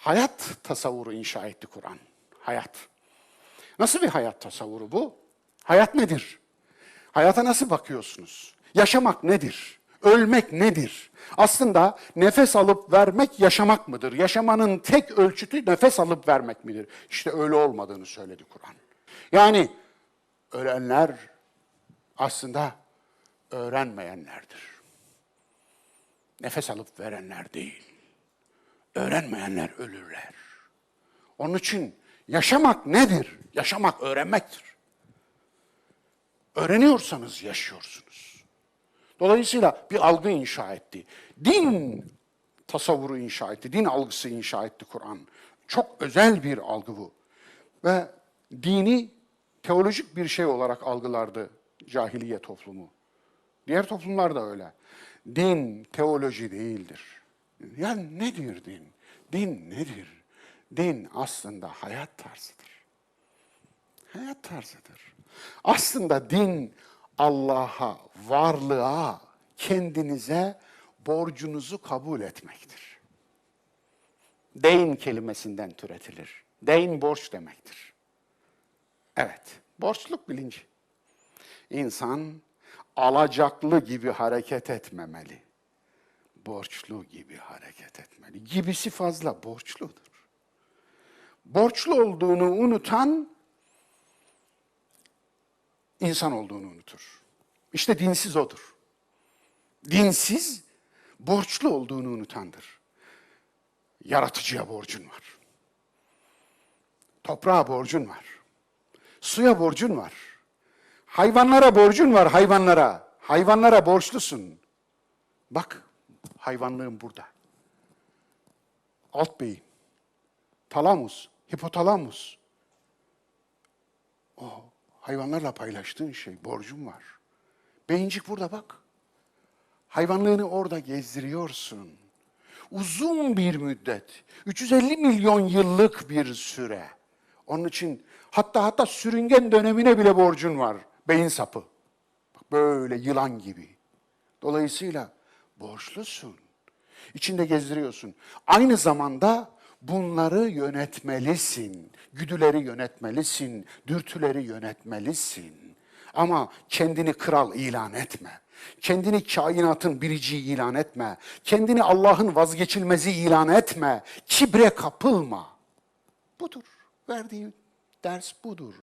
hayat tasavvuru inşa etti Kur'an. Hayat. Nasıl bir hayat tasavvuru bu? Hayat nedir? Hayata nasıl bakıyorsunuz? Yaşamak nedir? Ölmek nedir? Aslında nefes alıp vermek yaşamak mıdır? Yaşamanın tek ölçütü nefes alıp vermek midir? İşte öyle olmadığını söyledi Kur'an. Yani ölenler aslında öğrenmeyenlerdir. Nefes alıp verenler değil. Öğrenmeyenler ölürler. Onun için yaşamak nedir? Yaşamak öğrenmektir. Öğreniyorsanız yaşıyorsunuz. Dolayısıyla bir algı inşa etti. Din tasavvuru inşa etti. Din algısı inşa etti Kur'an. Çok özel bir algı bu. Ve dini teolojik bir şey olarak algılardı cahiliye toplumu. Diğer toplumlar da öyle. Din teoloji değildir. Ya nedir din? Din nedir? Din aslında hayat tarzıdır. Hayat tarzıdır. Aslında din Allah'a, varlığa, kendinize borcunuzu kabul etmektir. Deyn kelimesinden türetilir. Deyn borç demektir. Evet, borçluk bilinci. İnsan alacaklı gibi hareket etmemeli. Borçlu gibi hareket etmeli. Gibisi fazla borçludur. Borçlu olduğunu unutan insan olduğunu unutur. İşte dinsiz odur. Dinsiz, borçlu olduğunu unutandır. Yaratıcıya borcun var. Toprağa borcun var. Suya borcun var. Hayvanlara borcun var, hayvanlara. Hayvanlara borçlusun. Bak, hayvanlığın burada. Alt beyin, talamus, hipotalamus. O hayvanlarla paylaştığın şey, borcun var. Beyincik burada bak. Hayvanlığını orada gezdiriyorsun. Uzun bir müddet. 350 milyon yıllık bir süre. Onun için hatta hatta sürüngen dönemine bile borcun var. Beyin sapı. Bak böyle yılan gibi. Dolayısıyla borçlusun. İçinde gezdiriyorsun. Aynı zamanda bunları yönetmelisin. Güdüleri yönetmelisin. Dürtüleri yönetmelisin. Ama kendini kral ilan etme. Kendini kainatın biriciği ilan etme. Kendini Allah'ın vazgeçilmezi ilan etme. Kibre kapılma. Budur. Verdiği ders budur.